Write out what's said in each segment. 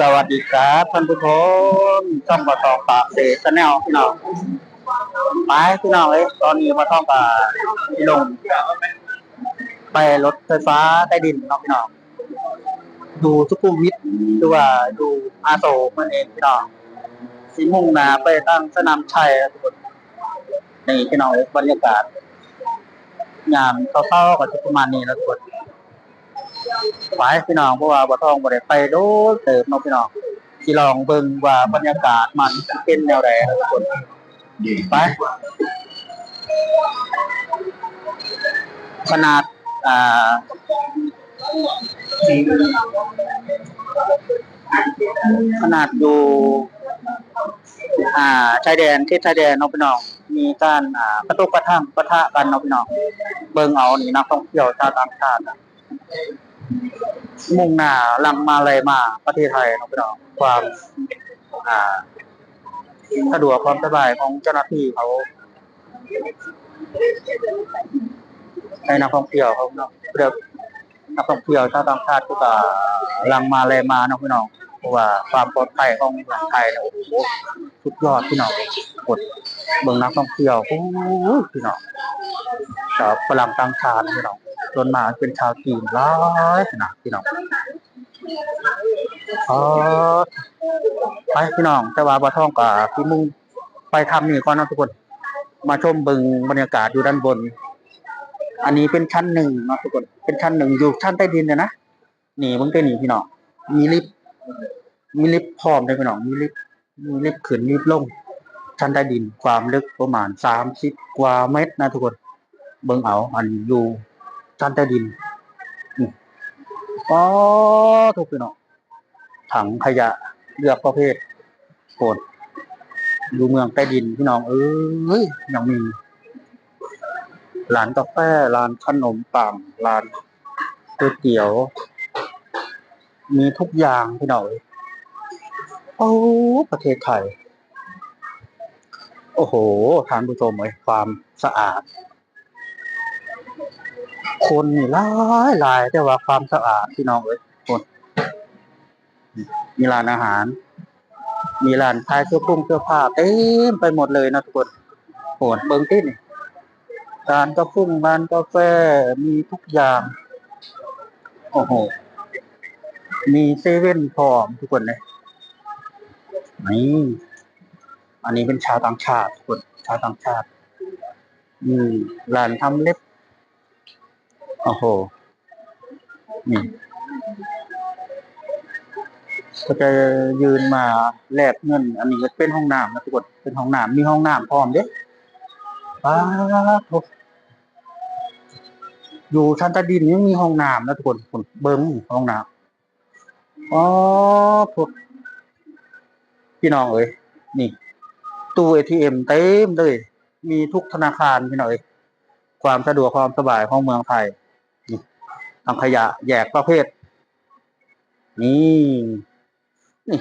สวัสดีครับท่านผู้ชมช่องปะทองปากเสชแนลพี่น้องไปพี่น้องเอ้ยตอนนี้มาท่องกับพี่ลง ไปรถไฟฟ้าใต้ดินเนาะพี่น้องดูสุขุมวิทดูว่าดูอาโศกมันเองพี่น้องสีมุ่งหนาไปตั้งสนามชัยทุกคนนี่พี่น้องเอ้ยบรรยากาศงานเข้าๆกับประมาณนี้แล้วทุกคน ไปพี่น้องเพราะว่าบ่ทองบ่ได้ไปโดนเติมเนาะพี่น้องสิลองเบิ่งว่าบรรยากาศมันเป็นแนวใดนะทุกคนไปขนาดอ่าขนาดอยู่อ่าชายแดนที่ชายแดนเนาะพี่น้องมีการอ่ากระตุกกระทั่งปะทะกันเนาะพี่น้องเบิ่งเอานี่นักท่องเที่ยวชาวต่างชาติ มุ่งหน้าลังมาเลยมาประเทศไทยเนาะพี่น้องความอ่าสะดวกความสบายของเจ้าหน้าที่เขาให้นักท่องเที่ยวเขาเนาะเรียกนักท่องเที่ยวชาวต่างชาติก็จะลังมาเลยมาเนาะพี่น้องเพราะว่าความปลอดภัยของเมืองไทยนี่ยโอ้โหสุดยอดพี่น้องกดเบิ่งนักท่องเที่ยวโอ้พี่น้องชาวฝรั่งต่างชาติพี่น้อง ส่วนมากเป็นชาวจีนร้ายขนาดพี่น้องอ๋อไปพี่น้อง แต่ว่าบะท่องกับพี่มุ่งไปทำนี่ก่อนนะทุกคน มาชมบึงบรรยากาศอยู่ด้านบน อันนี้เป็นชั้นหนึ่งนะทุกคน เป็นชั้นหนึ่งอยู่ชั้นใต้ดินเลยนะนี่มึงเป็นนี่พี่น้อง มีลิฟต์มีลิฟต์พร้อมเลยพี่น้อง มีลิฟต์มีลิฟต์ขึ้นลิฟต์ลง ชั้นใต้ดินความลึกประมาณสามสิบกว่าเมตรนะทุกคน เบิ่งเอาอันอยู่ ชั้นใต้ดินนี่อ๋อทุกพี่น้องถังขยะเลือกประเภทโกดดูเมืองใต้ดินพี่น้อง เอ้ยยังมีร้านกาแฟร้านขนมปังร้านก๋วยเตี๋ยว มีทุกอย่างพี่น้องเอ้ยโอ้ประเทศไทยโอ้โหทานผู้ชมเอ้ยความสะอาด คนนี่หลายหลายแต่ว่าความสะอาดพี่น้องเอ้ยคนมีร้านอาหาร มีร้านขายเสื้อผงเสื้อผ้าเต็มไปหมดเลยนะทุกคนโหดเบิ้งที่นี่ร้านกาแฟร้านกาแฟมีทุกอย่างโอ้โหมีเซเว่นพร้อมทุกคนเลยนี่อันนี้เป็นชาวต่างชาติทุกคนชาวต่างชาติ อืมร้านทำเล็บ โอ้โหนี่ก็จะยืนมาแลกเงิน อันนี้ก็เป็นห้องน้ำนะทุกคนเป็นห้องน้ำมีห้องน้ำพร้อมเด้ป้าทุกอยู่ชั้นใต้ดินยังมีห้องน้ำนะทุกคนผมเบิ้งห้องน้ำอ๋อทุกพี่น้องเอ้ยนี่ ตู้เอทีเอ็มเต็มเลย มีทุกธนาคารพี่น้องเอ้ยความสะดวกความสบายของเมืองไทย ถังขยะแยกประเภท นี่นี่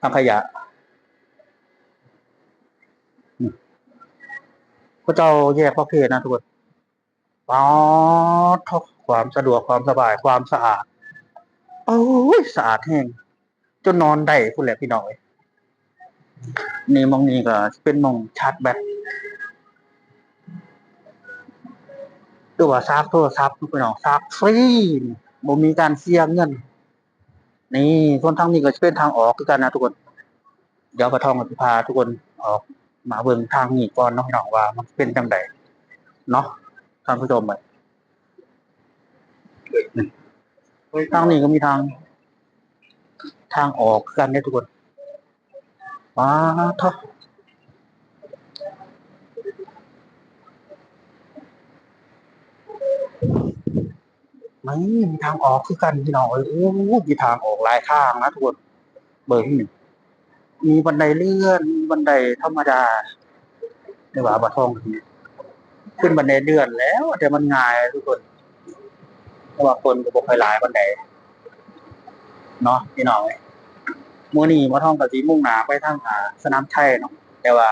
ถังขยะนี่ก็เจ้าแยกประเภทนะทุกคนป๊อดทกความสะดวกความสบายความสะอาดโอ้ยสะอาดแห้งจนนอนได้คุณแหละพี่น้อยนี่มองนี่ก็เป็นมองชาร์จแบต หรือว่าซากโทรศัพท์พี่น้องซากฟรีบ่มีการเสียเงิน นี่คนทางนี้ก็จะเป็นทางออกคือกันนะทุกคน เดี๋ยวกระทองกับพาทุกคนออกมาเบิ่งทางนี้ก่อนนาะพี่น้องว่า มันเป็นจังไดเนาะท่านผู้ชมไปทางนี้ก็มีทาง ทางออกกันเนี่ยทุกคนว้าท้อะไม่มีทางออกคือกันพี่น้องเอ้ยโอ้มีทางออกหลายทางนะทุกคนเบิ่งนี่มีบันไดเลื่อนมีบันไดธรรมดาในว่าบะทองขึ้นบันไดเลื่อนแล้ว แต่มันง่ายทุกคนเพราะว่าคนก็บ่ค่อยหลายบันไดเนาะพี่น้องเอ้ยมื้อนี้บะทองกับสีมุ่งหน้าไปทางอ่าสนามชัยเนาะแต่ว่า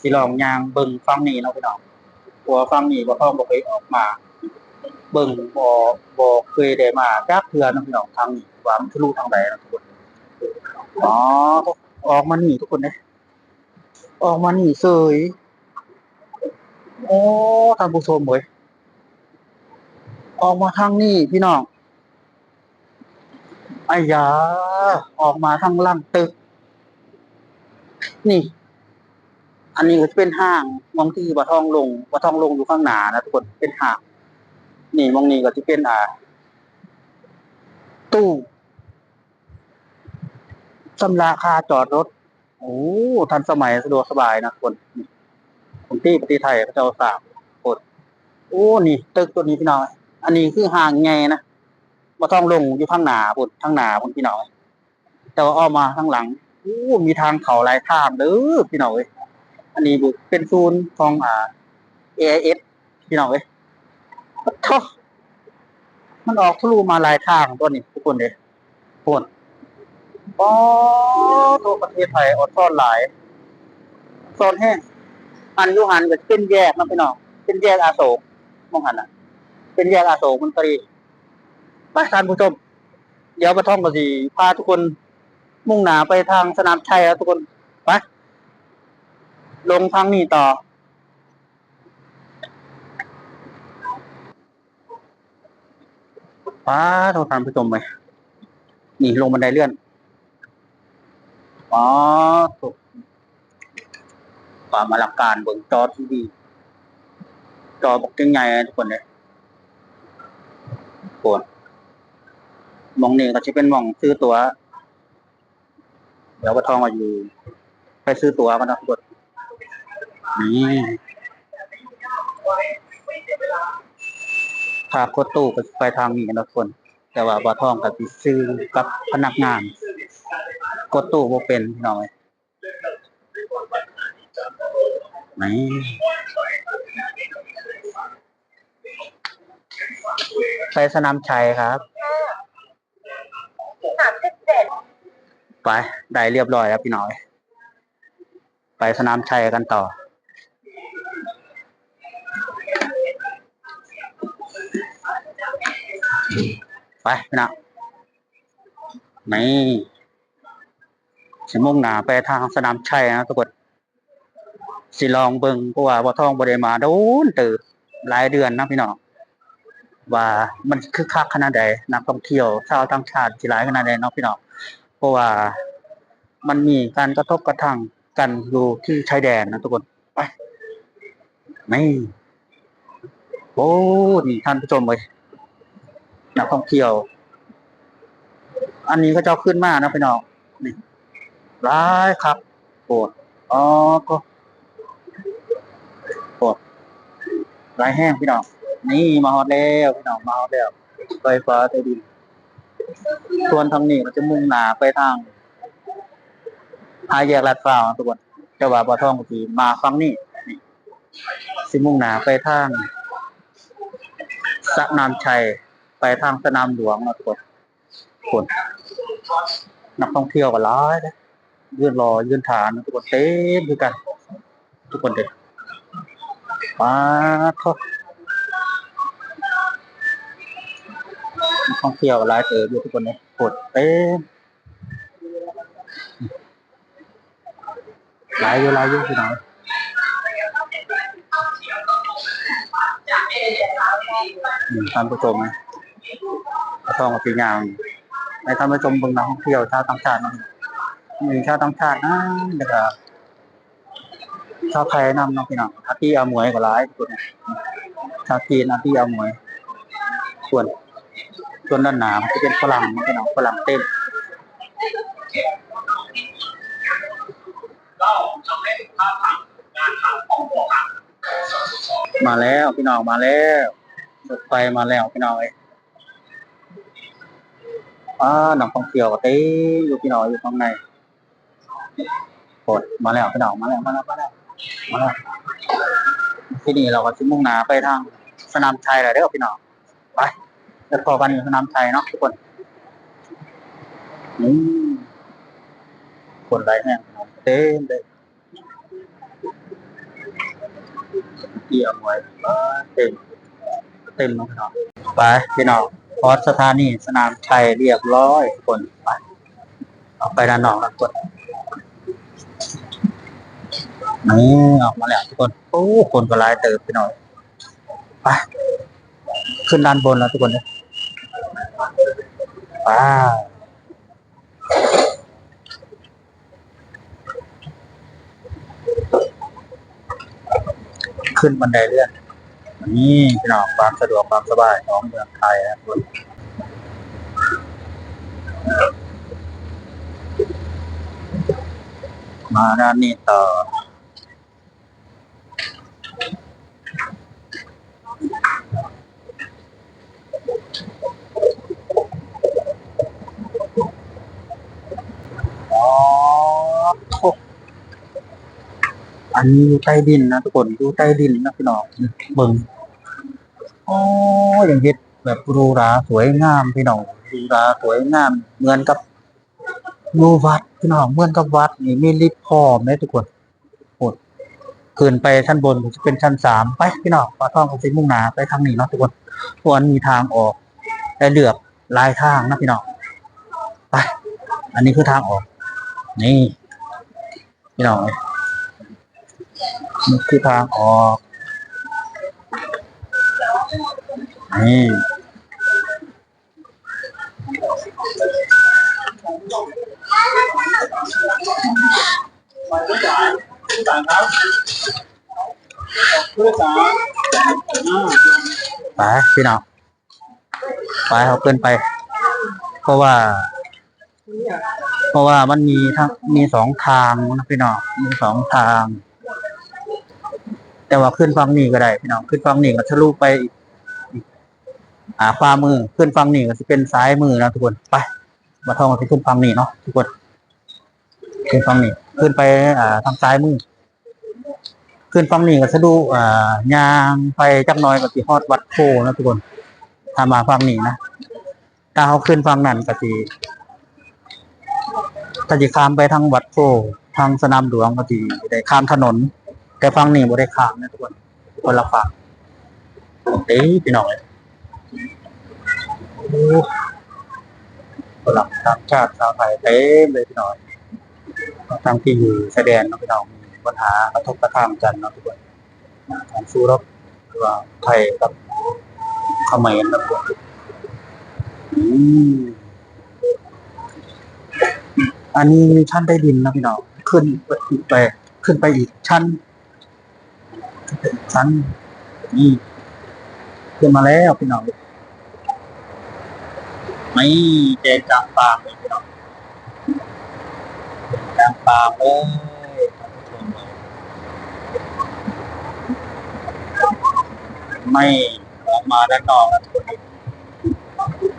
สิลองยางเบิ่งฝั่งนี้เนาะพี่น้องเพราะว่าฝั่งนี้บะท่องบ่เคยออกมา เบิ่งบ่บ่เคยได้มาจักเทื่อเนาะพี่น้องทางนี้ว่ามันทะลุทางใดนะทุกคนอ๋อออกมานี่ทุกคนเนี่ยออกมานี่เสยโอ้ท่านผู้ชมเว้ยออกมาทางนี่พี่น้องไอ้ยาออกมาทางล่างตึก นี่ อันนี้ก็จะเป็นห้างมองที่บะทองลงบะทองลงอยู่ข้างหน้านะทุกคนเป็นห้าง นี่มองนี้ก็จะเป็นอ่า ตู้สำราคาจอดรถ โอ้ ทันสมัยสะดวกสบายนะคนคนที่ประเทศไทยเขาจะเอาสามคนโอ้ นี่ ตึกตัวนี้พี่น้องอันนี้คือห่างไงนะมาต้องลงอยู่ข้างหน้าพุ่นข้างหน้าพุ่นพี่น้องแต่ว่าอ้อมมาข้างหลังโอ้มีทางเขาหลายทางเด้อพี่น้องเอ้ยอันนี้บุเป็นศูนย์ของอ่า AIS พี่น้องเอ้ย โธ่มันออกทะลุมาหลายทางตัวนี้ทุกคนเลยพนอ๋อตัวประเทศไทยอดซ่อนหลายซ่อนแห้งอันยุหันก็เป็นแยกนะพี่น้องเป็นแยกอาโศกมองหันอะ เป็นแยกอาโศกมันตรีไปทานผู้ชม เดี๋ยวประท่องก็สิพาทุกคนมุ่งหนาไปทางสนามชัยแล้วทุกคนไปลงทางนี้ต่อ ป้าโทษท่านผู้ชมไหนี่ลงบันไดเลื่อนอ๋อถูกความอลังการเบิ่งจอทีวีจอบอกยังไงทุกคนเลยปวดมองนี่ก็จะเป็นมองซื้อตัว๋วเดี๋ยวปะทองมาอยู่ ไปซื้อตัวกันนะทุกคนนี่ ถ้ากดตู้ก็ไปทางนี้นะทุกคน แต่ว่าปะทองกับซื้อกับพนักงาน กดตู้บ่เป็นพี่น้องเอ้ยนี่ไปสนามชัยครับสามสิบเจ็ดไป ได้เรียบร้อยแล้วพี่น้อย ไปสนามชัยกันต่อ ไปพี่น้องนี่สิมุ่งหนาไปทางสนามชัยนะทุกคนสิลองเบิงเพราะว่าบ่ท่องบ่ได้มาโดนตื่นหลายเดือนนะพี่น้องว่ามันคือคักขนาดใดนักท่องเที่ยวชาวต่างชาติสิหลายขนาดใดเนาะพี่น้องเพราะว่ามันมีการกระทบกระทั่งกันอยู่ที่ชายแดนนะทุกคนไปนี่โอ้นี่ท่านผู้ชมเลย นักท่องเที่ยว อันนี้ก็เจะเอาขึ้นมานะพี่น้องนี่ร้ายครับปรดอ๋อก็ปรดร้ายแห้งพี่น้องนี่มาฮอดแล้วพี่น้องมาฮอดแล้วไฟฟ้าใต้ดินส่วนทางนี้ก็จะมุ่งหน้าไปทางหาแยกลาดพร้าวนะทุกคนแต่ว่าปลาทองก็สิมาฟังนี่นี่สิมุ่งหน้าไปทางสะนามชัย ไปทางสนามหลวงนะทุกคนคนนักท่องเที่ยวก็ร้ายนะยืนรอยืนฐานทุกคนเต็มด้วยกัน ทุกคนเด็กมาทบนักท่องเที่ยวร้ายเติบอยู่ทุกคนเลยกดเต็มหลายอยู่หลายอยู่พี่น้องอืมท่านผู้ชมนะ ก็ต้องมาปีงานในท่านผู้ชมบิ่งนักท่องเที่ยวชาวต่างชาตินะมีชาวต่างชาตินะแล้วก็ชาวไทยนำเน้องพี่น้องอาที่เอาหมวยก็หลายคนนะชาวจีนอาที่เอาหมวย ส่วนส่วนด้านหนามันจะเป็นฝรั่งพี่น้องฝรั่งเต้นมาแล้วพี่น้องมาแล้วรถไฟมาแล้วพี่น้องเอ้ อ่านักท่องเที่ยวก็เต้อยู่พี่น้องอยู่ข้างในกดมาแล้วพี่น้องมาแล้วมาแล้วมาแล้วมาแล้วที่นี่เราก็จะมุ่งหน้าไปทางสนามชัยเลยเด้อพี่น้องไปเดี๋ยวพอกันอยู่สนามชัยเนาะทุกคนนี่คนไรแห้งเต็มเลยเกี่ยวไว้เต็มเต็มเนาะพี่น้องไปพี่น้อง พอสสถานีสนามชัยเรียบร้อยคนไปออกไปด้านนอกแล้วกคนนี่ออกมาแล้วทุกคน โอ้ คนก็ลายเติบไปหน่อย ไป ขึ้นด้านบนแล้วทุกคนเลยไปขึ้นบันไดเลื่อน นี่พี่น้องความสะดวกความสบายของเมืองไทยนะทุกคนมาด้านนี้ต่ออ๋อโถ่อันนี้อยู่ใต้ดินนะทุกคนอยู่ใต้ดินนะพี่น้องเบิ่ง อ๋ออย่างเฮ็ดแบบรูราสวยงามพี่น้องรูราสวยงาม เหมือนกับอยู่วัดพี่น้องเหมือนกับวัดนี่มีลิฟต์พร้อมเลยทุกคนโอดขึ้นไปชั้นบนจะเป็นชั้นสามไปพี่น้องปลาท่องกับสิมุ่งหนาไปทางนี้เนาะทุกคนเพราะอันมีทางออกและเลือกลายทางนะพี่น้องไปอันนี้คือทางออก นี่ พี่น้องนี่คือทางออก นี่ ไปพี่น้องไปเขาเกินไป เพราะว่า เพราะว่ามันมีทั้งมีสองทางนะพี่น้องมีสองทาง แต่ว่าขึ้นฝั่งนี้ก็ได้ พี่น้องขึ้นฝั่งนี้ก็ทะลุไปอีก อ่าขวามือขึ้นฝั่งนี้ก็จะเป็นซ้ายมือนะทุกคนไปมาท่องไปขึ้นฝั่งนี้เนาะทุกคนขึ้นฝั่งนี้ขึ้นไปอ่าทางซ้ายมือ ขึ้นฝั่งนี้ก็สะดวกอ่ายางไปจักน้อยก็สิฮอดวัดโพนะทุกคนถ้ามาฝั่งนี้นะถ้าเขาขึ้นฝั่งนั้นก็สิถ้าจะข้ามไปทางวัดโพทางสนามหลวงก็สิได้ข้ามถนน แต่ฝั่งนี้บ่ได้ข้ามนะทุกคนคนละฝั่งเอ้ยพี่น้องเอ้ย คนละทางชาติชาวไทยเต็มเลยพี่น้องทางที่อยู่ชายแดนเนาะพี่น้องมีปัญหากระทบกระทั่งกันเนาะทุกคนการสู้รบระหว่างไทยกับเขมรนะทุกคนอืมอันนี้ชั้นใต้ดินนะพี่น้องขึ้นไปอีกไปขึ้นไปอีกชั้นขึ้นไปอีกชั้นนี่ขึ้นมาแล้วพี่น้อง ไม่เจนกลางปางเลยพี่น้องกลางปางเลยท่านผู้ชมไม่ออกมาด้านนอกน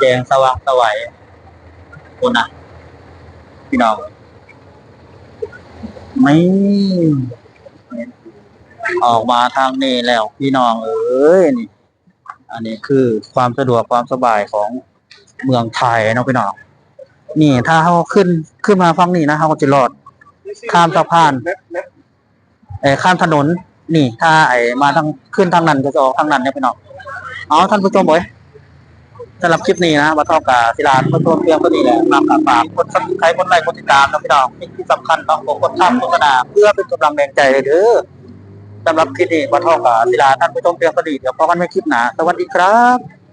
แจงสว่างสวัยคนนะพี่น้องไม่ออกมาทางนี้แล้วพี่น้องเอ้ยนี่ อันนี้คือความสะดวกความสบายของ เมืองไทยเนาะพี่น้องนี่ถ้าเขาขึ้นขึ้นมาฝั่งนี้นะเขาก็จะรอดข้ามสะพานเออข้ามถนน นี่ ถ้าไอ้มาทางขึ้นทางนั้นก็จะออกทางนั้นเนี่ยพี่น้องเอาท่านผู้ชมเอ้ยสำหรับคลิปนี้นะมาท่ากับศิลาก็ตัวเพียงก็ดีแหละมากกับฝากกดซับสไครต์กดไลค์กดติดตามนะพี่น้องที่สำคัญต้องกดข้ามโฆษณาเพื่อเป็นกำลังแรงใจเลยเด้อสำหรับคลิปนี้มาท่ากับศิลาท่านผู้ชมเพียงก็ดีเดี๋ยวพบกันในคลิปหน้าสวัสดีครับ